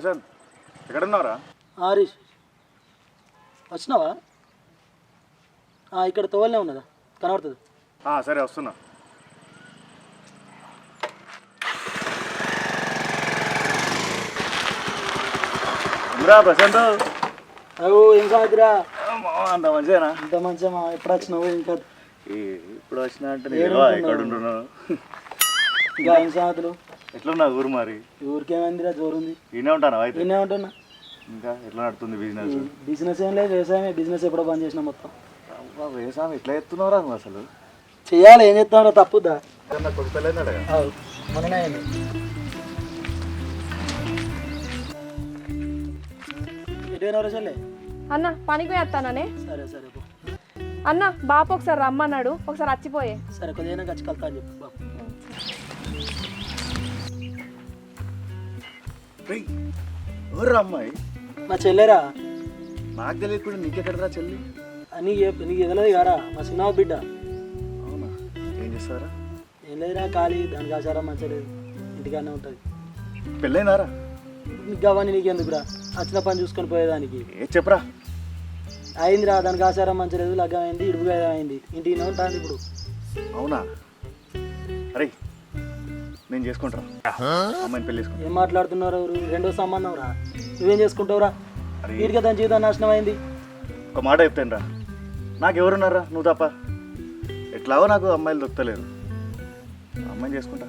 ప్రశాంత్ ఎక్కడున్నారా హరీష్. వచ్చినావా? ఇక్కడ తోవలనే ఉన్నదా? కనబడుతుంది? సరే వస్తున్నా. ప్రశాంత్? అవు ఏం కాదురా. అంత మంచిదేనా? ఇంత మంచిగా మా ఎప్పుడు వచ్చినావు ఇంకా ఇప్పుడు వచ్చినా అంటే? ఎక్కడ ఉంటున్నాను ఇంకా ఏం సంగతులు? ఎట్లున్నా ఊరు మరి? ఊరికేమైందిరా జోరుంది. ఈయనే ఉంటాను అయితే నేనే ఉంటున్నా. ఇంకా ఎట్లా నడుతుంది బిజినెస్ బిజినెస్ ఏం లేదు వ్యవసాయమే. బిజినెస్ ఎప్పుడో బంద్ చేసిన మొత్తం. అబ్బా, వ్యవసాయం ఎట్లా ఎత్తున్నారా నువ్వు అసలు? చెయ్యాలి ఏం చేస్తామరా తప్పుద్దా? ఏదన్నా కొద్ది పెళ్ళైందట అవు మననే అయింది. ఎటువైనా చెల్లె? అన్న పనికి వేస్తాననే. సరే సరే పో. అన్న బాపు ఒకసారి రమ్మన్నాడు ఒకసారి వచ్చిపోయే సరే కొద్దిగా ఖర్చు కలుతా అని చెప్పు బాబు రేయ్, ఎవర్రా అమ్మాయి? మా చెల్లెరా. నాకు తెలియకుండా నీకెక్కడరా చెల్లి? చెప్- నీకు ఎదలది కారా మా చిన్న బిడ్డ. అవునా? ఏం చేస్తారా ఏం లేదురా ఖాళీ దానికి ఆచారం మంచిగా లేదు. ఇంటికానే ఉంటుంది. పెళ్ళైనారా నీకు కావని నీకు ఎందుకురా వచ్చిన పని చూసుకొని పోయేదానికి. ఏ చెప్పరా? అయిందిరా దానికి ఆచారం మంచిగా లేదు లగ్గం అయింది ఇడుపుగా అయింది. ఇంటికి ఉంటుంది ఇప్పుడు. అవునా? అరే నేను చేసుకుంటా అమ్మాయిని పెళ్ళి చేసుకుంటా ఏం మాట్లాడుతున్నారు రెండో సంబంధం రా. నువ్వేం చేసుకుంటావురా? అరే. దాని జీవితం నాశనం అయింది ఒక మాట చెప్తాను రా. నాకు ఎవరున్నారా నువ్వు తప్ప. ఎట్లాగో నాకు అమ్మాయిలు దొరుకుతలేరు. అమ్మాయిని చేసుకుంటా.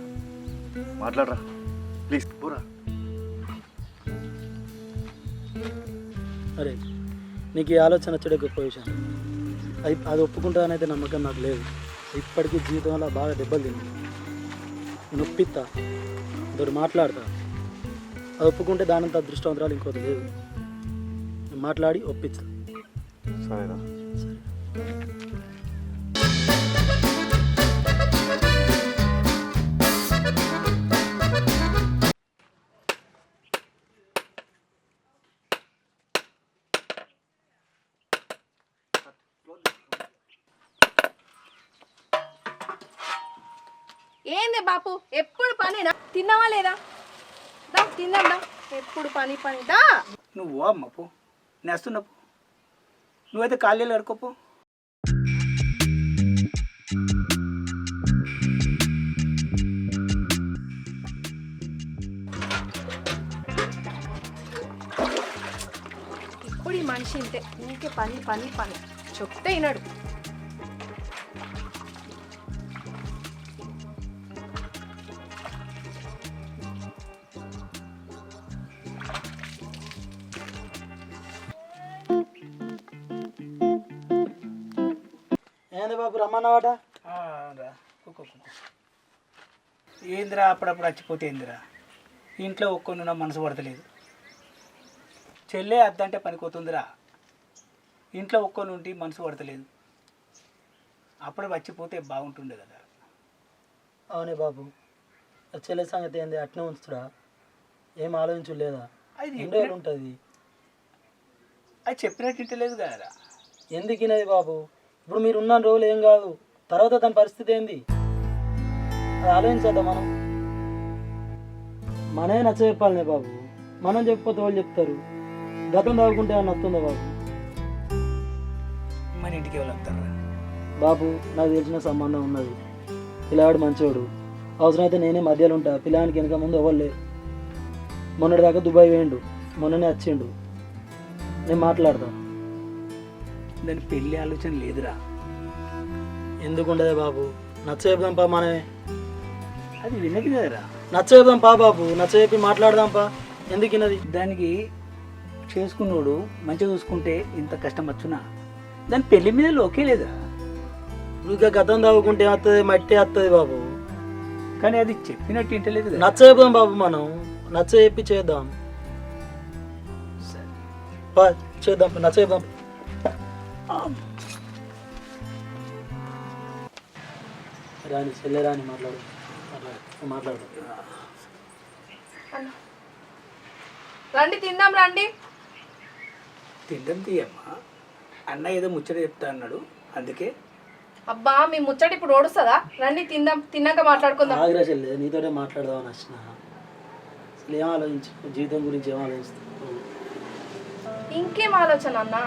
మాట్లాడరా. ప్లీజ్. పోరా. అరే నీకు ఈ ఆలోచన వచ్చడే గొప్ప విషయం. అది అది ఒప్పుకుంటానైతే నమ్మకం నాకు లేదు. ఇప్పటికీ జీవితంలో బాగా దెబ్బలు నొప్పిస్తా ఇద్దరు మాట్లాడతా. అది ఒప్పుకుంటే దానంత అదృష్టవంతరాలు ఇంకోటి లేదు. నేను మాట్లాడి ఒప్పిస్తా సరేరా. ఏంది బాపు? ఎప్పుడు పనినా? తిన్నావా లేదా? దా తిందాం దా. ఎప్పుడు పని పని. దా. నువ్వు పో అమ్మ పో. పో. నువ్వైతే ఖాళీలు అడుకోపో ఇప్పుడు ఈ మనిషి ఇంతే. ఊకే పని పని పని. చెప్తే వినడు. ఏంది బాబు రమ్మన్నవాట? ఏందిరా అప్పుడప్పుడు చచ్చిపోతే ఏందిరా? ఇంట్లో ఒక్కొని నా మనసు పడతలేదు. చెల్లె అద్దంటే పనికొతుందిరా ఇంట్లో ఒక్కొని ఉండి మనసు పడతలేదు. అప్పుడు వచ్చిపోతే బాగుంటుండే కదా. అవునే బాబు. చెల్లె సంగతి ఏంది? అట్నే ఉంచుతుడా ఏం ఆలోచించు లేదా అది ఉంటుంది అది చెప్పినట్టు ఇంటలేదు కదరా ఎందుకు బాబు? ఇప్పుడు మీరు ఉన్న రోజులు ఏం కాదు. తర్వాత దాని పరిస్థితి ఏంది? అది ఆలోచించద్దా మనం. మనమే నచ్చ చెప్పాలనే బాబు. మనం చెప్పిపోతే వాళ్ళు చెప్తారు? గతం తాగుకుంటే ఏమన్నా బాబు? మన ఇంటికి ఎవరు వస్తారా? బాబు నాకు తెలిసిన సంబంధం ఉన్నది. పిల్లవాడు మంచివాడు అవసరమైతే నేనే మధ్యలో ఉంటా. పిల్లానికి వెనక ముందు అవ్వలే మొన్నటి దాకా దుబాయ్ వేయండు మొన్ననే వచ్చిండు. నేను మాట్లాడతా. దాని పెళ్ళి ఆలోచన లేదురా. ఎందుకు ఉండదే బాబు? నచ్చ పా మనమే అది విన్నది కదరా. నచ్చ పా బాబు నచ్చ చెప్పి మాట్లాడదాం పా. ఎందుకు ఇన్నది దానికి చేసుకున్నోడు మంచిగా చూసుకుంటే ఇంత కష్టం వచ్చునా? దాని పెళ్ళి మీద లోకే లేదా? ఇక గతం తాగుకుంటే వస్తుంది మట్టి వస్తుంది బాబు? కానీ అది చెప్పినట్టు ఇంటలేదు నచ్చ చెప్దాం బాబు మనం. నచ్చ చెప్పి చేద్దాం చేద్దాం నచ్చ చెప్దాం రాని చెల్లె రాని మాట్లాడు. మాట్లాడు. మాట్లాడు. రండి తిందాం రండి. తిండం తీయమ్మా. అన్న ఏదో ముచ్చట చెప్తా అన్నాడు. అందుకే. అబ్బా మీ ముచ్చట ఇప్పుడు ఓడుస్తుందా? రండి తిందాం. తిన్నాక మాట్లాడుకుందాం. ఆగ్రా చెల్లె నీతోనే మాట్లాడదామని వచ్చిన. అసలు ఏం ఆలోచించు? జీవితం గురించి ఏం ఆలోచిస్తావు ఇంకేం ఆలోచన అన్న?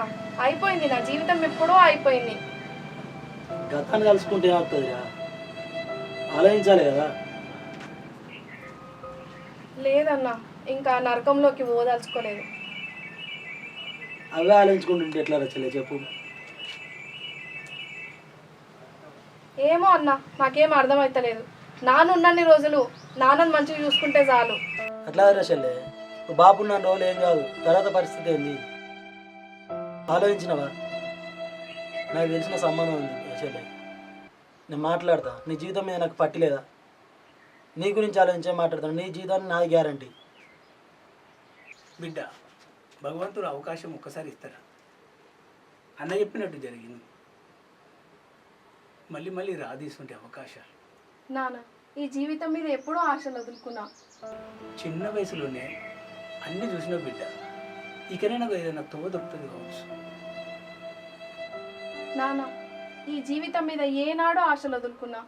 అయిపోయింది నా జీవితం ఎప్పుడో అయిపోయింది. గతాన్ని కలుసుకుంటే ఏమవుతుందిరా? ఆలోచించాలి కదా. లేదన్న ఇంకా నరకంలోకి పోదలుచుకోలేదు అవే ఆలోచించుకుంటుంటే ఎట్లా రచ్చలే చెప్పు. ఏమో అన్న నాకేం అర్థమవుతలేదు నాన్నున్నన్ని రోజులు నాన్నని మంచిగా చూసుకుంటే చాలు. అట్లా రచలే బాబు ఉన్న రోజులు ఏం కాదు. తర్వాత పరిస్థితి ఏంది? ఆలోచించినవా? నాకు తెలిసిన సంబంధం ఉంది రచలే నేను మాట్లాడతా. నీ జీవితం మీద నాకు పట్టిలేదా నీ గురించి ఆలోచించే మాట్లాడతాను నీ జీవితాన్ని నాది గ్యారంటీ. బిడ్డ భగవంతుడు అవకాశం ఒక్కసారి ఇస్తాడు. అన్న చెప్పినట్టు జరిగింది. మళ్ళీ మళ్ళీ రాదీసుంటే అవకాశాలు. నాన్న ఈ జీవితం మీద ఎప్పుడో ఆశలు వదులుకున్నా. చిన్న వయసులోనే అన్ని చూసిన బిడ్డ ఇకనే నాకు ఏదైనా తోవ దొరుకుతుంది కావచ్చు. నాన్న ఈ జీవితం మీద ఏనాడో ఆశలు వదులుకున్నా.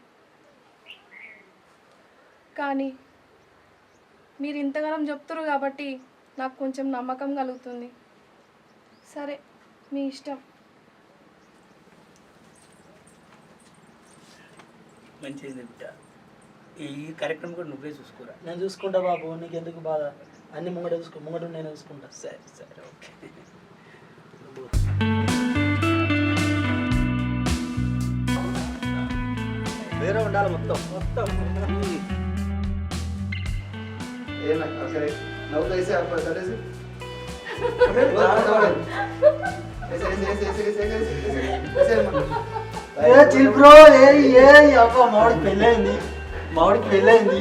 కానీ మీరు ఇంతగానం చెప్తారు కాబట్టి నాకు కొంచెం నమ్మకం కలుగుతుంది. సరే మీ ఇష్టం. మంచిది బిడ్డ. ఈ కార్యక్రమం కూడా నువ్వే చూసుకోరా? నేను చూసుకుంటా బాబు నీకు ఎందుకు బాధ? అన్ని ముంగడు చూసుకో ముంగడు నేను చూసుకుంటా. సరే సరే ఓకే. వేరే ఉండాలి మొత్తం. మొత్తం. మామిడికి పెళ్ళైంది మామిడికి పెళ్ళైంది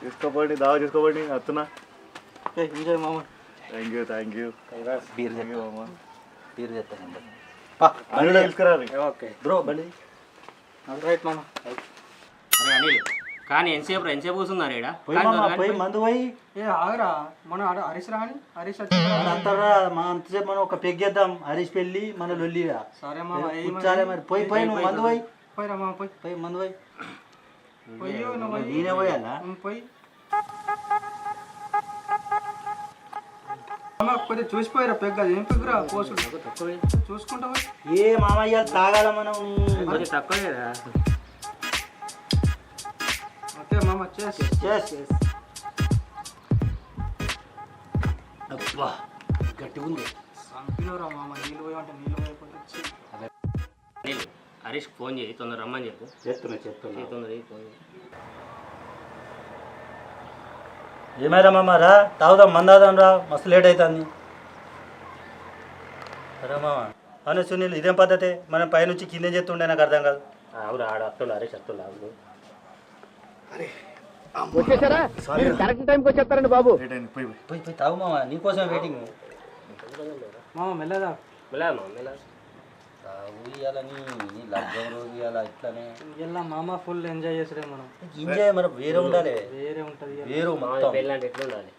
తీసుకోపోండి దావా తీసుకోపోండి వస్తున్నా ఎంజాయ్ మామ. Thank you thank you Beer thank you మామా. Beer చేస్తానండి అల్లుడు తీసుకురా ఓకే. బ్రో బండి రైట్ మామ. అరే అనిల్. కానీ ఎంతసేపు రా, ఎంతసేపు కూర్చున్నారు పోయి- మందు పోయి. ఏ ఆగరా. మన ఆడ హరీష్ రాని హరీష్ అంటారా మా అంతసేపు మనం ఒక పెగ్గేద్దాం హరీష్ పెళ్ళి మన లొల్లిరా. సరే మామ. ఏ కూర్చాలే మరి. పోయి పోయి నువ్వు మందు పోయి. పోయిరా మామ పోయి పోయి మందు పోయి. పోయి నువ్వు పోయి. నేనే పోయాలా? పోయి. మామ కొద్దిగా చూసిపోయారా పెగ్గ ఏం పెగ్గురా పోసుడు? చూసుకుంటా పోయి. ఏ మామయ్య తాగాల మనం? తక్కువ ఓకే మామ చేసి. చేస్ అబ్బా గట్టిగా ఉంది చంపినరా మామ నీళ్ళు పోయి అంటే నీళ్ళు. అనిల్ హరీష్ ఫోన్ చేయి తొందర రమ్మని చెప్పు. చెప్తున్నా చెప్తున్నా తొందర ఫోన్ మామ రా తాగుదాం మందాదాం రా మస్తు లేట్ అవుతుంది సరే మామ. అవును సునీల్ ఇదేం పద్ధతి? మనం పైనుంచి కింద చేస్తుండే నాకు అర్థం కాదు. ఆ, అవును ఆడ వస్తుండు హరీష్ వస్తుండు అవును లేట్ అయింది పోయి పోయి. పోయి పోయి తాగు మామ నీకోసం వెయిటింగ్ మామ మెల్లదా? మెల్లగా అమ్మా, మెల్లగా. తాగు ఇవ్వాలని నీ లగ్గం రోజు ఇవ్వాలా ఇట్లానే. ఇలా మామ ఫుల్ ఎంజాయ్ చేసుడే మనం. ఎంజాయ్ మరి వేరే ఉండాలి. వేరే ఉంటది ఇక. వేరు మామయ్య మొత్తం. పెళ్ళి అంటే ఎట్లా ఉండాలి?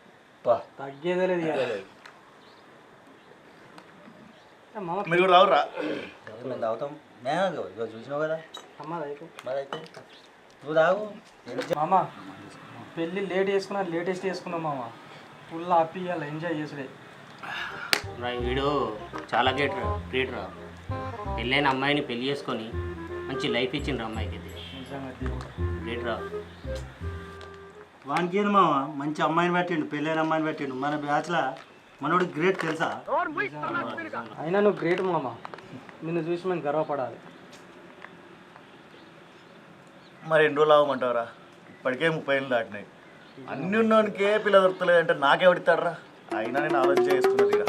పా. తగ్గేదే లేదు ఇక. ఏ మామ మీరు కూడా రావురా ఎవరు మేము తాగుతాం. నేను ఇదిగో చూసినావు కదా? అమ్మది అయితే. నువ్వు తాగు. మామ పెళ్ళి లేట్ చేసుకున్నా లేటెస్ట్ చేసుకున్నాం మామ. ఫుల్ హ్యాపీ ఇవ్వాలి ఎంజాయ్ చేసుడే వీడు చాలా గ్రేట్ రా గ్రేట్ రా. పెళ్ళైన అమ్మాయిని పెళ్ళి చేసుకొని మంచి లైఫ్ ఇచ్చిండ్రు అమ్మాయికి అయితే. నిజంగా దేవుడు. గ్రేట్ రా వానికి ఏంది మామ మంచి అమ్మాయిని పెట్టిండు పెళ్ళైన అమ్మాయిని పెట్టిండు. మన బ్యాచ్లో మనోడు గ్రేట్ తెలుసా? అయినా నువ్వు గ్రేట్ మామ. నిన్ను చూసి మేము గర్వపడాలి. మరి ఎన్ని రోజులు అవ్వమంటారా ఇప్పటికే ముప్పై ఏళ్ళు దాటినాయి. అన్ని ఉన్నోనికే పిల్ల దొరుకుతలేదు అంటే నాకే పడతాడరా అయినా నేను ఆలోచన చేసుకున్నది ఇక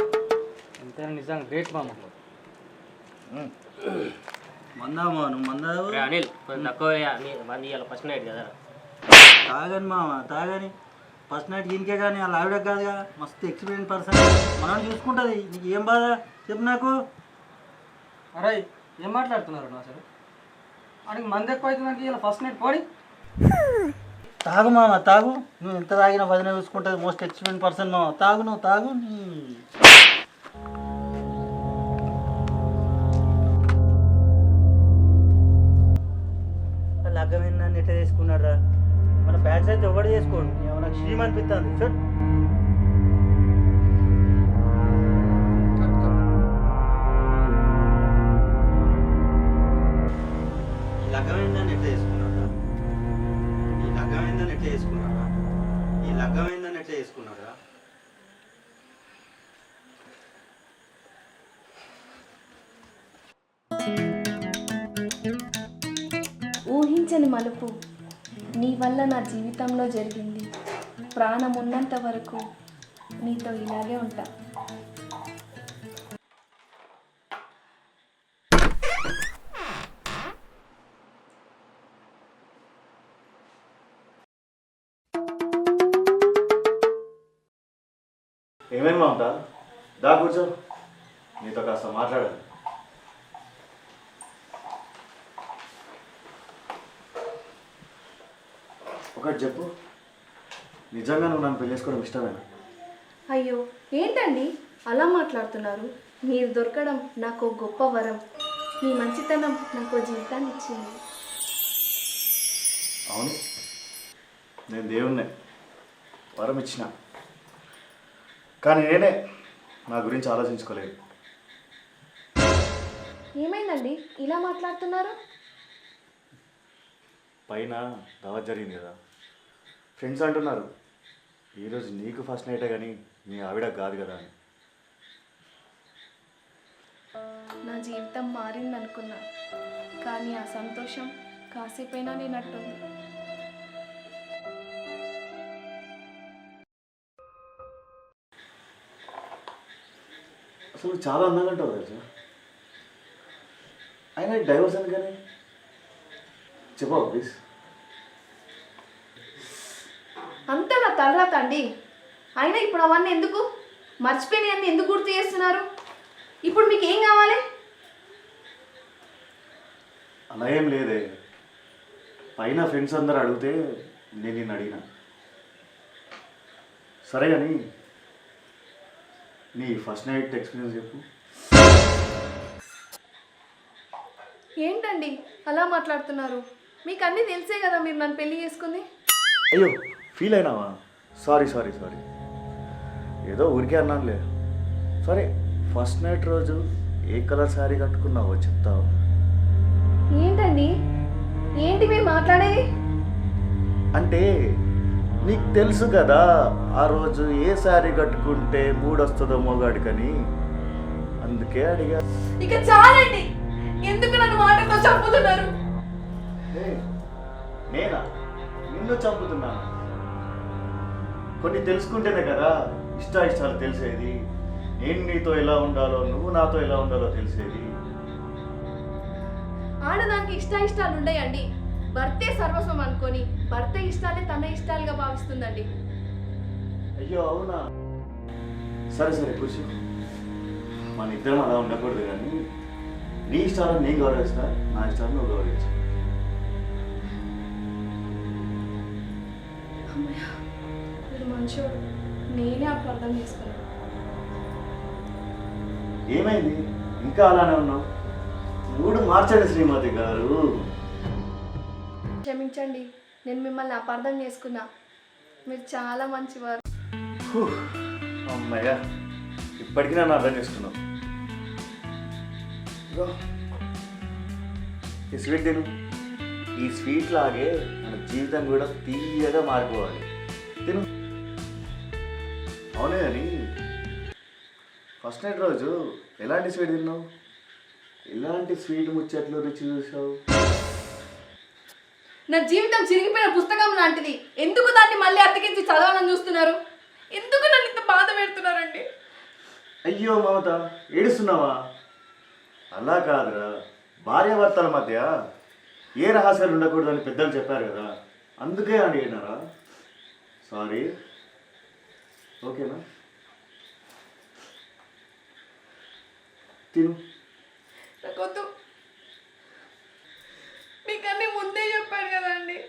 ఎంతైనా నిజంగా గ్రేట్ మామ. మందామా నువ్వు మందావు అనిల్ కొంచెం తక్కువ నీ- మంది ఇవాళ ఫస్ట్ నైట్ కదా. తాగని మామ తాగని. ఫస్ట్ నైట్ ఇంకే కానీ అలా ఆవిడకి కాదుగా మస్తు ఎక్స్పీరియన్స్ పర్సన్ మనం చూసుకుంటుంది. నీకు ఏం బాధ? చెప్పు నాకు. అరే ఏం మాట్లాడుతున్నారు అసలు? అడిగి మంది ఎక్కువ అవుతుందంటే ఇలా ఫస్ట్ నైట్ పోడి. తాగు మామ తాగు. నువ్వు ఎంత తాగినా వదిన చూసుకుంటుంది. మోస్ట్ ఎక్స్పీరియన్స్ పర్సన్ మామ తాగు నువ్వు తాగు నీ. ఈ లగ్గమైందని ఎట్లా చేసుకున్నారా ఊహించని మలుపు నీ వల్ల నా జీవితంలో జరిగింది. ప్రాణం ఉన్నంత వరకు నీతో ఇలాగే ఉంటా. ఏమేమి మమత? దా కూర్చో. నీతో కాస్త మాట్లాడాలి. ఒకటి చెప్పు. నిజంగా నువ్వు నన్ను పెళ్ళి చేసుకోవడం ఇష్టమేనా? అయ్యో ఏంటండి? అలా మాట్లాడుతున్నారు. మీరు దొరకడం నాకు గొప్ప వరం. మీ మంచితనం నాకు జీవితాన్ని ఇచ్చింది. అవును. నేను దేవుణ్ణే. వరం ఇచ్చిన. కానీ నేనే నా గురించి ఆలోచించుకోలేదు. ఏమైందండి? ఇలా మాట్లాడుతున్నారు? పైన దావత్ జరిగింది కదా. ఫ్రెండ్స్ అంటున్నారు. ఈరోజు నీకు ఫస్ట్ నైటే కానీ మీ ఆవిడ కాదు కదా అని. నా జీవితం మారింది అనుకున్నా కానీ ఆ సంతోషం కాసేపైనా నేనట్టుంది అసలు చాలా అందంగా ఉంటావు తెలుసా? అయినా డైవర్స్ ఎందుకని చెప్పావు ప్లీజ్ అంతా నా తలరాత అండి అయినా ఇప్పుడు అవన్నీ ఎందుకు? మర్చిపోయినవన్నీ ఎందుకు గుర్తు చేస్తున్నారు? ఇప్పుడు మీకు ఏం కావాలి? అలా ఏం లేదే. పైన ఫ్రెండ్స్ అందరు అడిగితే నేను నిన్ను అడిగిన. సరే కానీ నీ ఫస్ట్ నైట్ ఎక్స్పీరియన్స్ చెప్పు. ఏంటండి? అలా మాట్లాడుతున్నారు. మీకు అన్నీ తెలిసే కదా మీరు నన్ను పెళ్ళి చేసుకుంది? అయ్యో ఫీల్ అయినావా? Sorry sorry sorry. ఏదో ఊరికే అన్నానులే. సరే ఫస్ట్ నైట్ రోజు ఏ కలర్ శారీ కట్టుకున్నావో చెప్తావు? ఏంటండి? ఏంటి మీరు మాట్లాడేది? అంటే నీకు తెలుసు కదా ఆ రోజు ఏ శారీ కట్టుకుంటే మూడు వస్తుందో మొగాడికని. అందుకే అడిగా. ఇక చాలండి. ఎందుకు నన్ను మాటతో చంపుతున్నారు? "ఏ, నేనా? నిన్ను చంపుతున్నాను? కొన్ని తెలుసుకుంటేనే కదా ఇష్ట ఇష్టాలు తెలిసేది. నేను నీతో ఎలా ఉండాలో నువ్వు నాతో ఎలా ఉండాలో తెలిసేది. ఆడదానికి ఇష్ట ఇష్టాలు ఉండయండి. భర్తే సర్వస్వం అనుకొని భర్త ఇష్టాలే తన ఇష్టాలుగా భావిస్తుందండి. అయ్యో అవునా? సరే సరే కూర్చో. మన ఇద్దరం అలా ఉండకూడదు కానీ నీ ఇష్టాలను నేను గౌరవిస్తా నా ఇష్టాలను నువ్వు గౌరవించు. మీరు మంచోడు. నేనే అప్పుడు అర్థం చేసుకున్నాను ఏమైంది? ఇంకా అలానే ఉన్నావు? మూడు మార్చండి శ్రీమతి గారు. క్షమించండి నేను మిమ్మల్ని అపార్థం చేసుకున్నా. మీరు చాలా మంచివారు. అమ్మయ్య ఇప్పటికీ నన్ను అర్థం చేసుకున్నావు. ఈ స్వీట్ తిను. ఈ స్వీట్ లాగే మన జీవితం కూడా తీయగా మారిపోవాలి. తిను. అవునే కానీ ఫస్ట్ నైట్ రోజు ఎలాంటి స్వీట్ తిన్నావు? ఎలాంటి స్వీట్ ముచ్చట్లు రుచి చూసావు? నా జీవితం చిరిగిపోయిన పుస్తకం లాంటిది. ఎందుకు దాన్ని మళ్ళీ అతికించి చదవాలని చూస్తున్నారు? ఎందుకు నన్ను ఇంత బాధ పెడుతున్నారండి? అయ్యో మమత ఏడుస్తున్నావా? అలా కాదురా. భార్యాభర్తల మధ్య ఏ రహస్యాలు ఉండకూడదని పెద్దలు చెప్పారు కదా. అందుకే అడిగినారా? సారీ. ఓకేనా? తిను. నాకొద్దు. మీకు అన్ని ముందే చెప్పాడు కదండి.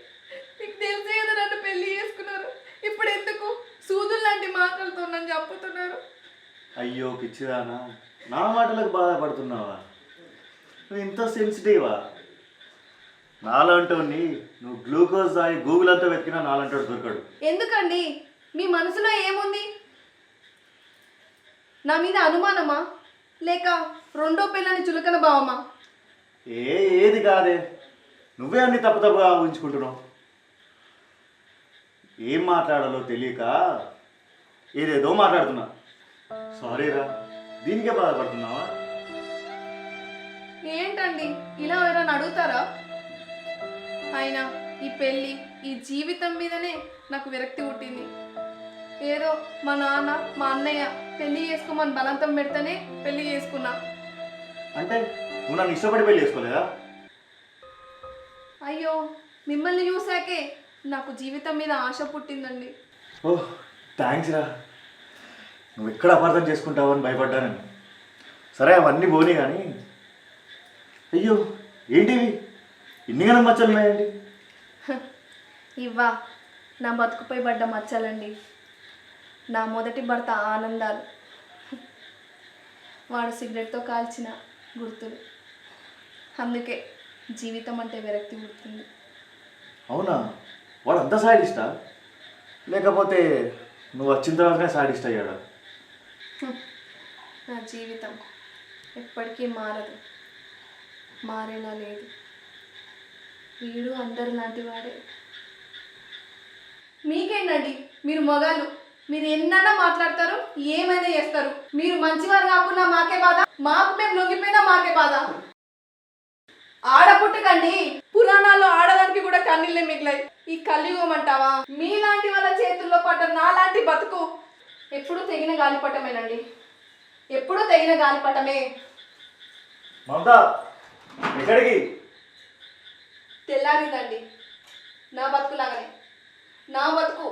మీకు తెలిసే కదా నన్ను పెళ్ళి చేసుకున్నారు. ఇప్పుడు ఎందుకు? సూదులు లాంటి మాటలతో నన్ను చంపుతున్నారు. అయ్యో పిచ్చిదానా. నా మాటలకు బాధపడుతున్నావా? నువ్వు ఇంత సెన్సిటివా నాలంటోని నువ్వు గ్లూకోజ్ తాగి గూగుల్ అంతా వెతికినా నాలంటోడు దొరకడు. ఎందుకండి? మీ మనసులో ఏముంది? నా మీద అనుమానమా? లేక రెండో పిల్లని చులకన భావమా? ఏ ఏది కాదే. నువ్వే అన్ని తప్పు తప్పుగా ఊహించుకుంటున్నావు. ఏం మాట్లాడాలో తెలియక ఏదేదో మాట్లాడుతున్నా. సారీరా దీనికే బాధపడుతున్నావా? ఏంటండి? ఇలా ఎవరైనా అడుగుతారా? అయినా ఈ పెళ్ళి ఈ జీవితం మీదనే నాకు విరక్తి పుట్టింది. ఏదో మా నాన్న మా అన్నయ్య పెళ్ళి చేసుకోమని బలవంతం పెడితేనే పెళ్ళి చేసుకున్నా. అంటే నువ్వు నన్ను ఇష్టపడి పెళ్ళి చేసుకోలేదా? అయ్యో మిమ్మల్ని చూసాకే నాకు జీవితం మీద ఆశ పుట్టిందండి. ఓహ్ థ్యాంక్స్ రా. నువ్వు ఎక్కడ అపార్థం చేసుకుంటావని భయపడ్డా నేను సరే అవన్నీ పోనీ కానీ అయ్యో ఏంటివి? ఇన్ని గణం మచ్చలు ఉన్నాయండి ఇవ్వా. నా బతుకుపై పడ్డ మచ్చలండి. నా మొదటి భర్త ఆనందాలు. వాడు సిగరెట్తో కాల్చిన గుర్తులు. అందుకే జీవితం అంటే విరక్తి పుడుతుంది. అవునా? వాడు అంత సాడిస్టా? లేకపోతే నువ్వు వచ్చిన తర్వాతనే సాడిస్ట్ అయ్యాడా? నా జీవితం ఎప్పటికీ మారదు. మారేలా లేదు. వీడు అందరు లాంటి వాడే. మీకేంటండి? మీరు మొగాలు మీరు ఎన్నైనా మాట్లాడతారు ఏమైనా చేస్తారు. మీరు మంచివారు కాకుండా మాకే బాధ? మాకు మేము లొంగిపోయినా మాకే బాధ? ఆడపుట్టకండి. పురాణాల్లో ఆడదానికి కూడా కన్నీళ్ళే మిగిలాయి. ఈ కలియుగం అంటావా మీలాంటి వాళ్ళ చేతుల్లో పడ్డ నాలాంటి బతుకు ఎప్పుడూ తెగిన గాలిపటమేనండి. ఎప్పుడూ తెగిన గాలిపటమే. మమతా ఎక్కడికి? తెల్లారిందండి. నా బతుకులాగానే నా బతుకు